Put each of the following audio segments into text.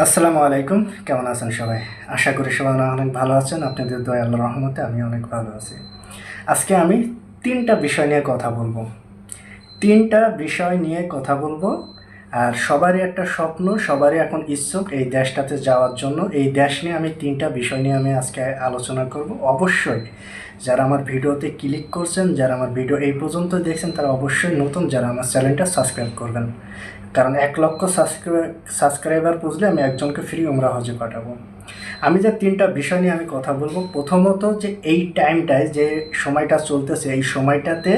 আসসালামু আলাইকুম, কেমন আছেন সবাই? আশা করি সবাই অনেক ভালো আছেন, আপনাদের দয়া আল্লাহ রহমতে আমি অনেক ভালো আছি। আজকে আমি তিনটা বিষয় নিয়ে কথা বলব। তিনটা বিষয় নিয়ে কথা বলব আর সবারই একটা স্বপ্ন, সবারই এখন ইচ্ছুক এই দেশটাতে যাওয়ার জন্য। এই দেশ নিয়ে আমি তিনটা বিষয় নিয়ে আমি আজকে আলোচনা করব। অবশ্যই যারা আমার ভিডিওতে ক্লিক করছেন, যারা আমার ভিডিও এই পর্যন্ত দেখছেন, তারা অবশ্যই নতুন যারা আমার চ্যানেলটা সাবস্ক্রাইব করবেন। কারণ এক লক্ষ সাবস্ক্রাইবার পুজলে আমি একজনকে ফ্রি উমরা হজে পাঠাবো। আমি যে তিনটা বিষয় নিয়ে আমি কথা বলব, প্রথমত যে এই টাইমটায় যে সময়টা চলতেছে, এই সময়টাতে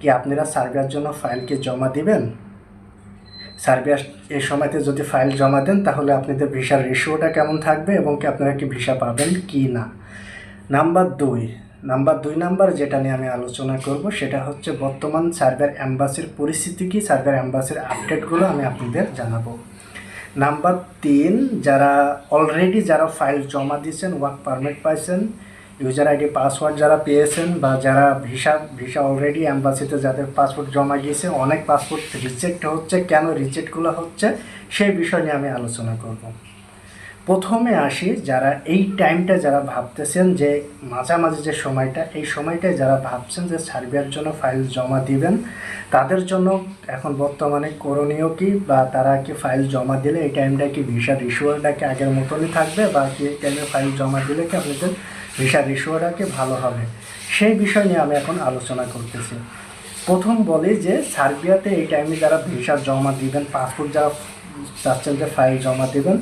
কি আপনারা সার্ভের জন্য ফাইলকে জমা দিবেন? সার্বিয়া এই সময়তে যদি ফাইল জমা দেন, তাহলে আপনাদের ভিসার রেশিওটা কেমন থাকবে এবং কি আপনারা কি ভিসা পাবেন কি না? নাম্বার দুই। নাম্বার দুই নাম্বার যেটা নিয়ে আমি আলোচনা করব, সেটা হচ্ছে বর্তমান সার্ভের অ্যাম্বাসির পরিস্থিতি কি সার্ভের অ্যাম্বাসির আপডেটগুলো আমি আপনাদের জানাব। নাম্বার তিন, যারা অলরেডি যারা ফাইল জমা দিয়েছেন ওয়ার্ক পারমিট পাইছেন ইউজার আইডি পাসওয়ার্ড যারা পেয়েছেন বা যারা ভিসা ভিসা অলরেডি অ্যাম্বাসিতে যাদের পাসপোর্ট জমা গিয়েছে, অনেক পাসপোর্ট রিজেক্ট হচ্ছে। কেন রিজেক্টগুলো হচ্ছে, সেই বিষয় নিয়ে আমি আলোচনা করব। প্রথমে আসি যারা এই টাইমটা যারা ভাবতেছেন যে মাঝামাঝি যে সময়টা, এই সময়টায় যারা ভাবছেন যে সার্বিয়ার জন্য ফাইল জমা দিবেন, তাদের জন্য এখন বর্তমানে করণীয় কি বা তারা কি ফাইল জমা দিলে এই টাইমটা কি ভিসার ইস্যুয়ারটা কি আগের মতনই থাকবে বা কি টাইমে ফাইল জমা দিলে কি আপনাদের ভিসার ইস্যুয়ারটা কি ভালো হবে। সেই বিষয় নিয়ে আমি এখন আলোচনা করতেছি। প্রথম বলি যে, সার্বিয়াতে এই টাইমে যারা ভিসা জমা দিবেন পাসপোর্ট যারা চাচ্ছেন যে ফাইল জমা দেবেন,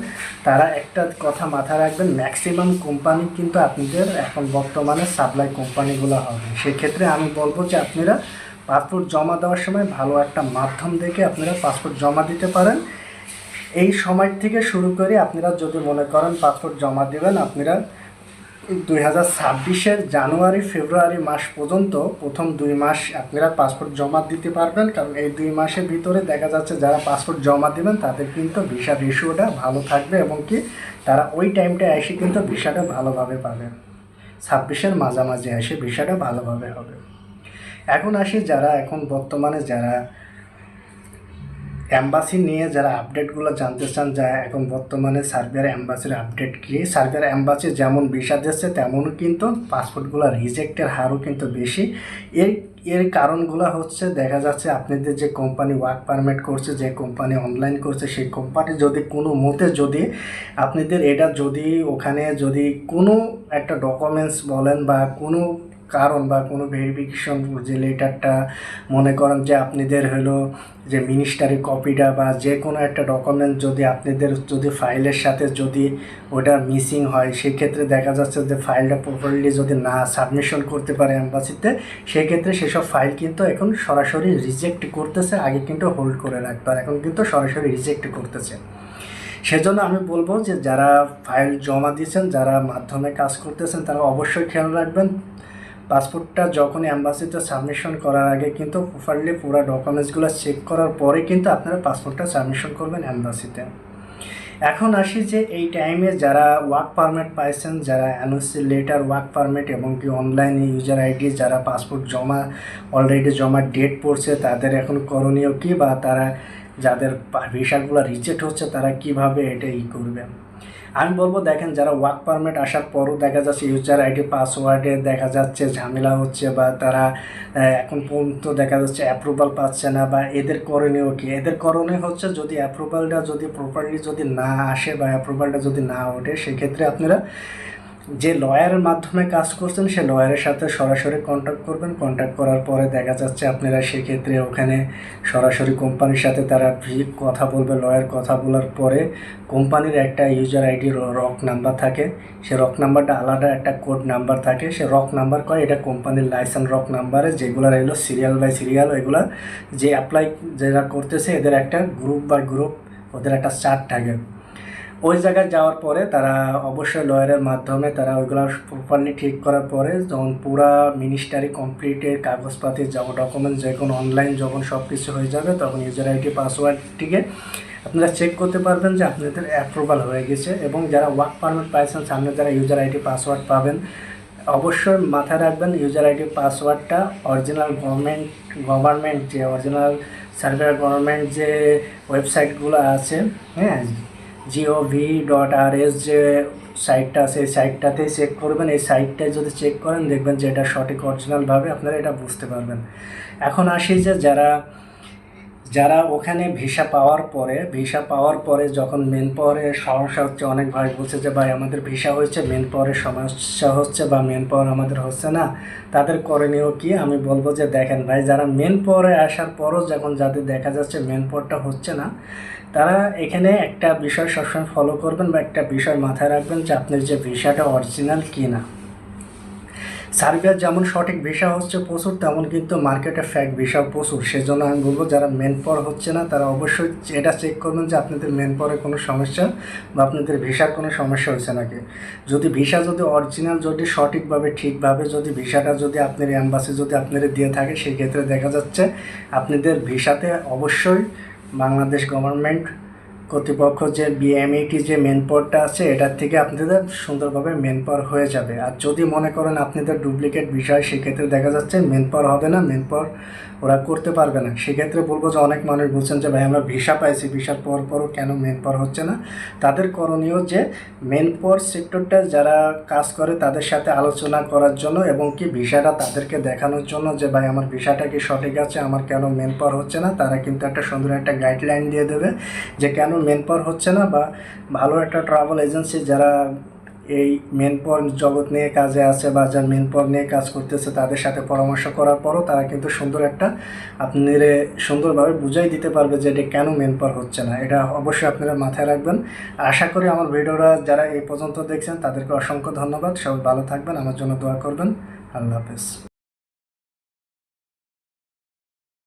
তারা একটা কথা মাথায় রাখবেন ম্যাক্সিমাম কোম্পানি কিন্তু আপনাদের এখন বর্তমানে সাপ্লাই কোম্পানিগুলো হবে। সেক্ষেত্রে আমি বলব যে, আপনারা পাসপোর্ট জমা দেওয়ার সময় ভালো একটা মাধ্যম দেখে আপনারা পাসপোর্ট জমা দিতে পারেন। এই সময় থেকে শুরু করে আপনারা যদি মনে করেন পাসপোর্ট জমা দেবেন, আপনারা হাজার ছাব্বিশের জানুয়ারি, ফেব্রুয়ারি মাস পর্যন্ত প্রথম দুই মাস আপনারা পাসপোর্ট জমা দিতে পারবেন। কারণ এই দুই মাসের ভিতরে দেখা যাচ্ছে যারা পাসপোর্ট জমা দেবেন, তাদের কিন্তু ভিসা রেশিওটা ভালো থাকবে এবং কি তারা ওই টাইমটায় এসে কিন্তু ভিসাটা ভালোভাবে পাবে। ছাব্বিশের মাঝামাঝি এসে ভিসাটা ভালোভাবে হবে। এখন আসি যারা এখন বর্তমানে যারা অ্যাম্বাসি নিয়ে যারা আপডেটগুলো জানতে চান, যা এখন বর্তমানে সার্বিয়ার অ্যাম্বাসির আপডেট কি সার্বিয়ার অ্যাম্বাসি যেমন ভিসা দিচ্ছে তেমনও কিন্তু পাসপোর্টগুলো রিজেক্টের হারও কিন্তু বেশি। এর এর কারণগুলো হচ্ছে, দেখা যাচ্ছে আপনাদের যে কোম্পানি ওয়ার্ক পারমিট করছে, যে কোম্পানি অনলাইন করছে, সেই কোম্পানি যদি কোনো মতে যদি আপনাদের এটা যদি ওখানে যদি কোনো একটা ডকুমেন্টস বলেন বা কোনো কারণ বা কোনো ভেরিফিকেশন যে লেটারটা মনে করেন যে আপনাদের হলো যে মিনিস্টারি কপিটা বা যে কোনো একটা ডকুমেন্ট যদি আপনাদের যদি ফাইলের সাথে যদি ওটা মিসিং হয়, সেক্ষেত্রে দেখা যাচ্ছে যে ফাইলটা প্রপারলি যদি না সাবমিশন করতে পারে অ্যাম্বাসিতে সেক্ষেত্রে সেসব ফাইল কিন্তু এখন সরাসরি রিজেক্ট করতেছে, আগে কিন্তু হোল্ড করে রাখতো আর এখন কিন্তু সরাসরি রিজেক্ট করতেছে। সেজন্য আমি বলব যে যারা ফাইল জমা দিয়েছেন, যারা মাধ্যমে কাজ করতেছেন, তারা অবশ্যই খেয়াল রাখবেন। পাসপোর্টটা যখন অ্যাম্বাসিতে সাবমিশন করার আগে কিন্তু প্রপারলি পুরো ডকুমেন্টসগুলো চেক করার পরে কিন্তু আপনারা পাসপোর্টটা সাবমিশন করবেন অ্যাম্বাসিতে এখন আসি যে এই টাইমে যারা ওয়ার্ক পারমিট পাইছেন, যারা এনওসি লেটার ওয়ার্ক পারমিট এবং কি অনলাইন ইউজার আইডি যারা পাসপোর্ট জমা অলরেডি জমা ডেট পড়ছে, তাদের এখন করণীয় কী বা তারা যাদের ভিসাগুলো রিজেক্ট হচ্ছে, তারা কীভাবে এটা ই করবে? আমি বলব, দেখেন যারা ওয়ার্ক পারমিট আসার পরও দেখা যাচ্ছে ইউজার আইডি পাসওয়ার্ডে দেখা যাচ্ছে ঝামেলা হচ্ছে বা তারা এখন পর্যন্ত দেখা যাচ্ছে অ্যাপ্রুভাল পাচ্ছে না বা এদের করণীয় কি? এদের করণীয় হচ্ছে যদি অ্যাপ্রুভালটা যদি প্রপারলি যদি না আসে বা অ্যাপ্রুভালটা যদি না ওঠে, সেক্ষেত্রে আপনারা যে লয়ারের মাধ্যমে কাজ করছেন, সে লয়ারের সাথে সরাসরি কন্ট্যাক্ট করবেন। কন্ট্যাক্ট করার পরে দেখা যাচ্ছে আপনারা সেক্ষেত্রে ওখানে সরাসরি কোম্পানির সাথে তারা কথা বলবে লয়ার কথা বলার পরে কোম্পানির একটা ইউজার আইডি রক নাম্বার থাকে। সে রক নাম্বারটা আলাদা একটা কোড নাম্বার থাকে। সে রক নাম্বার কয়, এটা কোম্পানির লাইসেন্স রক নাম্বারে যেগুলো এলো সিরিয়াল বাই সিরিয়াল এগুলা যে অ্যাপ্লাই যারা করতেছে, এদের একটা গ্রুপ বাই গ্রুপ ওদের একটা চার্ট থাকে। ওই জায়গায় যাওয়ার পরে তারা অবশ্যই লয়ারের মাধ্যমে তারা ওইগুলো প্রপারলি ঠিক করার পরে যখন পুরা মিনিস্টারি কমপ্লিটের কাগজপাতি যখন ডকুমেন্ট যখন অনলাইন যখন সব কিছু হয়ে যাবে তখন ইউজার আইডি পাসওয়ার্ডটিকে আপনারা চেক করতে পারবেন যে আপনাদের অ্যাপ্রুভাল হয়ে গেছে এবং যারা ওয়ার্ক পারমিট পাইছেন সামনে যারা ইউজার আইডি পাসওয়ার্ড পাবেন, অবশ্যই মাথায় রাখবেন ইউজার আইডি পাসওয়ার্ডটা অরিজিনাল গভর্নমেন্ট গভর্নমেন্ট যে অরিজিনাল সার্ভে গভর্নমেন্ট যে ওয়েবসাইটগুলো আছে হ্যাঁ? জিওভি ডট আর এস যে সাইটটা আছে এই সাইটটাতেই চেক করবেন। এই সাইটটায় যদি চেক করেন, দেখবেন যে এটা সঠিক অরিজিনালভাবে আপনারা এটা বুঝতে পারবেন। এখন আসি যে যারা যারা ওখানে ভিসা পাওয়ার পরে, ভিসা পাওয়ার পরে যখন মেন পাওয়ারের সমস্যা হচ্ছে, অনেক ভাই বলছে যে, ভাই, আমাদের ভিসা হয়েছে মেন পাওয়ারের সমস্যা হচ্ছে বা মেন পাওয়ার আমাদের হচ্ছে না, তাদের করণীয় কি? আমি বলব যে, দেখেন ভাই, যারা মেন পাওয়ারে আসার পরও যখন যাদের দেখা যাচ্ছে মেন পাওয়ারটা হচ্ছে না, তারা এখানে একটা বিষয় সবসময় ফলো করবেন বা একটা বিষয় মাথায় রাখবেন যে, আপনার যে ভিসাটা অরিজিনাল কি না সার্বিয়ার যেমন সঠিক ভিসা হচ্ছে প্রচুর, তেমন কিন্তু মার্কেটে ফ্যাক ভিসাও প্রচুর। সেজন্য আমি বলব, যারা মেন পর হচ্ছে না, তারা অবশ্যই এটা চেক করবেন যে আপনাদের মেন পরে কোনো সমস্যা বা আপনাদের ভিসার কোনো সমস্যা হয়েছে নাকি। যদি ভিসা যদি অরিজিনাল যদি সঠিকভাবে, ঠিকভাবে, যদি ভিসাটা যদি আপনার অ্যাম্বাসি যদি আপনাদের দিয়ে থাকে সেই ক্ষেত্রে দেখা যাচ্ছে আপনাদের ভিসাতে অবশ্যই বাংলাদেশ গভর্নমেন্ট কর্তৃপক্ষ যে বিএমইটি যে মেন পাওয়ারটা আছে, এটার থেকে আপনাদের সুন্দরভাবে মেন পাওয়ার হয়ে যাবে। আর যদি মনে করেন আপনাদের ডুপ্লিকেট বিষয়, সেক্ষেত্রে দেখা যাচ্ছে মেন পাওয়ার হবে না মেন পাওয়ার ওরা করতে পারবে না। সেক্ষেত্রে বলব যে অনেক মানুষ বলছেন যে, ভাই, আমরা ভিসা পাইছি ভিসার পর পরও কেন মেন পাওয়ার হচ্ছে না? তাদের করণীয় যে মেন পাওয়ার সেক্টরটা যারা কাজ করে, তাদের সাথে আলোচনা করার জন্য এবং কি ভিসাটা তাদেরকে দেখানোর জন্য যে, ভাই, আমার ভিসাটা কি সঠিক আছে? আমার কেন মেন পাওয়ার হচ্ছে না? তারা কিন্তু একটা সুন্দর একটা গাইডলাইন দিয়ে দেবে যে, কেন মেন পাওয়ার হচ্ছে না বা ভালো একটা ট্রাভেল এজেন্সি যারা এই মেন পর জগৎ নিয়ে কাজে আছে বা যারা মেন পর নিয়ে কাজ করতেছে তাদের সাথে পরামর্শ করার পরও তারা কিন্তু সুন্দর একটা আপনার সুন্দরভাবে বুঝাই দিতে পারবে যে এটা কেন মেন পর হচ্ছে না। এটা অবশ্যই আপনারা মাথায় রাখবেন। আশা করি আমার ভিডিওটা যারা এই পর্যন্ত দেখছেন তাদেরকে অসংখ্য ধন্যবাদ। সবাই ভালো থাকবেন। আমার জন্য দোয়া করবেন। আল্লাহ হাফেজ।